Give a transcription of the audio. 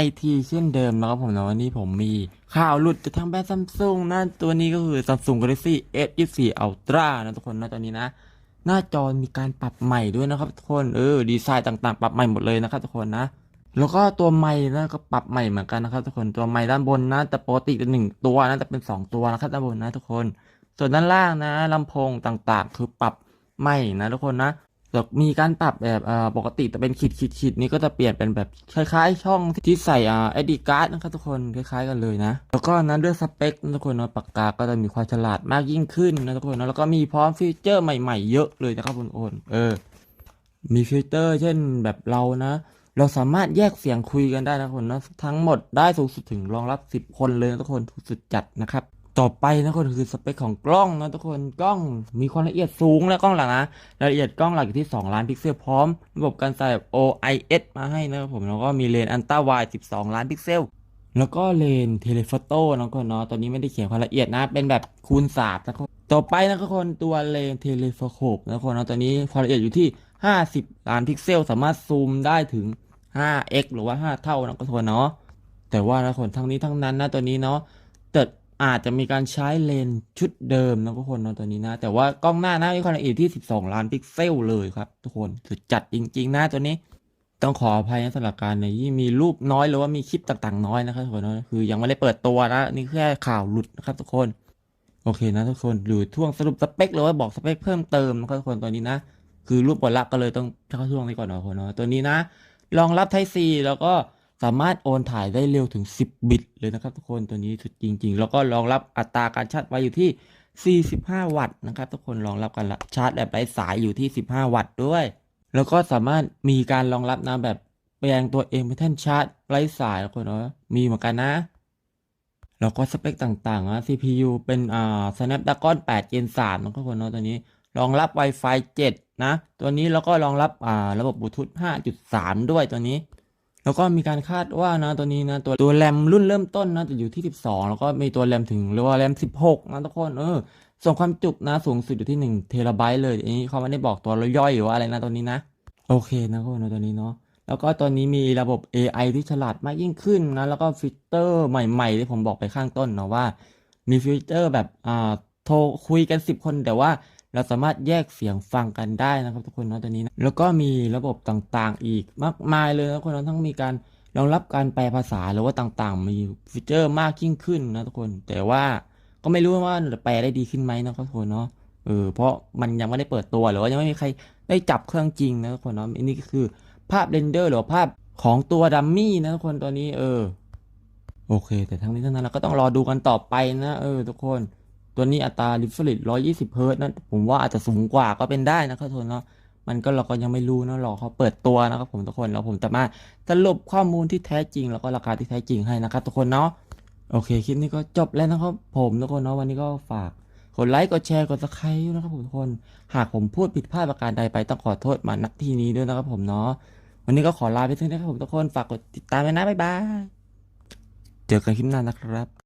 ไอทีเช่นเดิมนะครับผมนะวันนี้ผมมีข่าวหลุดจากทางแบรนด์ซัมซุงนะตัวนี้ก็คือ Samsung Galaxy S24 Ultra นะทุกคนนะตอนนี้นะ หน้าจอมีการปรับใหม่ด้วยนะครับทุกคนเออดีไซน์ต่างๆ ปรับใหม่หมดเลยนะครับทุกคนนะ แล้วก็ตัวไม้นะก็ปรับใหม่เหมือนกันนะครับทุกคนตัวไม้ด้านบนนะแต่ปกติเป็นหนึ่งตัวนะแต่เป็นสองตัวนะครับด้านบนนะทุกคน ส่วนด้านล่างนะลำโพงต่างๆ คือปรับใหม่นะทุกคนนะ แต่มีการปรับแบบอ่อปกติแต่เป็นขีดขีดขีดนี้ก็จะเปลี่ยนเป็นแบบคล้ายๆ ช่องที่ใส่อ่า SD card นะครับทุกคนคล้ายๆ กันเลยนะ แล้วก็นั้นด้วยสเปคนะทุกคนนะปากกาก็จะมีความฉลาดมากยิ่งขึ้นนะทุกคนนะแล้วก็มีพร้อมฟีเจอร์ใหม่ๆ เยอะเลยนะครับคุณโอนเออ มีฟิลเตอร์เช่นแบบเรานะ เราสามารถแยกเสียงคุยกันได้นะทุกคนนะทั้งหมดได้สูงสุดถึงรองรับ 10 คนเลยนะทุกคนสุดจัดนะครับ ต่อไปนะทุกคนคือสเปคของกล้องนะทุกคนกล้องมีความละเอียดสูงและกล้องหลักนะรายละเอียดกล้องหลักอยู่ที่ 2 ล้านพิกเซลพร้อม ระบบการใส่ OIS มาให้นะครับผมแล้วก็มีเลนส์อันต้าไวด์12 ล้านพิกเซลแล้วก็เลนเทเลโฟโต้นะทุกคนเนาะตอนนี้ไม่ได้เขียนความละเอียดนะ เป็นแบบคูณ3นะคนต่อไปนะทุกคนตัวเลนเทเลโฟโคปนะทุกคนเนาะตอนนี้ความละเอียดอยู่ที่ 50 ล้านพิกเซล สามารถซูมได้ถึง 5x หรือว่า 5 เท่านะทุกคนเนาะแต่ว่านะทุกคนทั้งนี้ทั้งนั้นนะตัวนี้เนาะแต่ อาจจะมีการใช้เลนส์ชุดเดิมนะทุกคนเนาะตัวนี้นะ แต่ว่ากล้องหน้าหนะมีความละเอียดที่ 12 ล้านพิกเซลเลยครับ ทุกคนสุดจัดจริงๆนะตัวนี้ ต้องขออภัยนะสำหรับการในที่มีรูปน้อยหรือว่ามีคลิปต่างๆน้อยนะครับทุกคนนะคือยังไม่ได้เปิดตัวนะนี่แค่ข่าวหลุดนะครับทุกคนโอเคนะทุกคนหรือท่วงสรุปสเปคหรือว่าบอกสเปคเพิ่มเติมนะครับทุกคนตัวนี้นะ คือรูปบทลักก็เลยต้องเข้าช่วงนี้ก่อนนะทุกคนเนาะตัวนี้นะรองรับ Type C แล้วก็ สามารถโอนถ่ายได้เร็วถึง 10 บิตเลยนะครับ ทุกคนตัวนี้สุดจริง ๆ แล้วก็รองรับอัตราการชาร์จไฟอยู่ที่ 45 วัตต์นะครับ ทุกคนรองรับการชาร์จแบบไร้สายอยู่ที่ 15 วัตต์ด้วย แล้วก็สามารถมีการรองรับนะแบบแปลงตัวเองเป็นแท่นชาร์จไร้สายทุกคนเนาะมีเหมือนกันนะแล้วก็สเปคต่างๆนะ CPU เป็นอ่า Snapdragon 8 Gen 3นะทุกคนเนาะตัวนี้รองรับ Wi-Fi 7 นะ ตัวนี้แล้วก็รองรับอ่าระบบบลูทูธ5.3 ด้วยตัวนี้ แล้วก็มีการคาดว่านะตัวนี้นะตัวตัวแรมรุ่นเริ่มต้นนะจะอยู่ที่ 12 แล้วก็มีตัวแรมถึงเรียกว่าแรม 16 นะทุกคนเออส่วนความจุนะสูงสุดอยู่ที่1เทราไบต์เลยอันนี้เขาไม่ได้บอกตัวย่อยหรือว่าอะไรนะตัวนี้นะ โอเคนะทุกคนนตัวนี้เนาะแล้วก็ตัวนี้มีระบบ AI ที่ฉลาดมากยิ่งขึ้นนะแล้วก็ฟีเจอร์ใหม่ๆที่ผมบอกไปข้างต้นเนาะว่า มีฟีเจอร์แบบอ่าโทรคุยกัน 10 คนแต่ว่า เราสามารถแยกเสียงฟังกันได้นะครับทุกคนเนาะตัวนี้นะแล้วก็มีระบบต่างๆ อีกมากมายเลยนะทุกคนเนาะทั้งมีการรองรับการแปลภาษาหรือว่าต่างๆ มีฟีเจอร์มากยิ่งขึ้นนะทุกคน แต่ว่าก็ไม่รู้ว่าจะแปลได้ดีขึ้นไหมนะครับทุกคนเนาะเออเพราะมันยังไม่ได้เปิดตัวหรือว่ายังไม่มีใครได้จับเครื่องจริงนะทุกคนเนาะอันนี้ก็คือภาพเรนเดอร์หรือว่าภาพของตัวดัมมี่นะทุกคนตัวนี้เออโอเค แต่ทั้งนี้ทั้งนั้นเราก็ต้องรอดูกันต่อไปนะ เออ ทุกคน ตัวนี้อัตรา refresh 120เฮิร์ตนะผมว่าอาจจะสูงกว่าก็เป็นได้นะครับทุกคนเนาะมันก็เราก็ยังไม่รู้นะรอเขาเปิดตัวนะครับผมทุกคนแล้วผมจะมาสรุปข้อมูลที่แท้จริง แล้วก็ราคาที่แท้จริงให้นะครับทุกคนเนาะโอเคคลิปนี้ก็จบแล้วนะครับผมทุกคนเนาะวันนี้ก็ฝากกดไลค์กดแชร์กด subscribe ด้วยนะครับผมทุกคน หากผมพูดผิดพลาดประการใดไปต้องขอโทษมาณที่นี้ด้วยนะครับผมเนาะวันนี้ก็ขอลาไปเท่านี้นะครับผมทุกคนฝากกดติดตามไว้นะบ๊ายบายเจอกันคลิปหน้านะครับ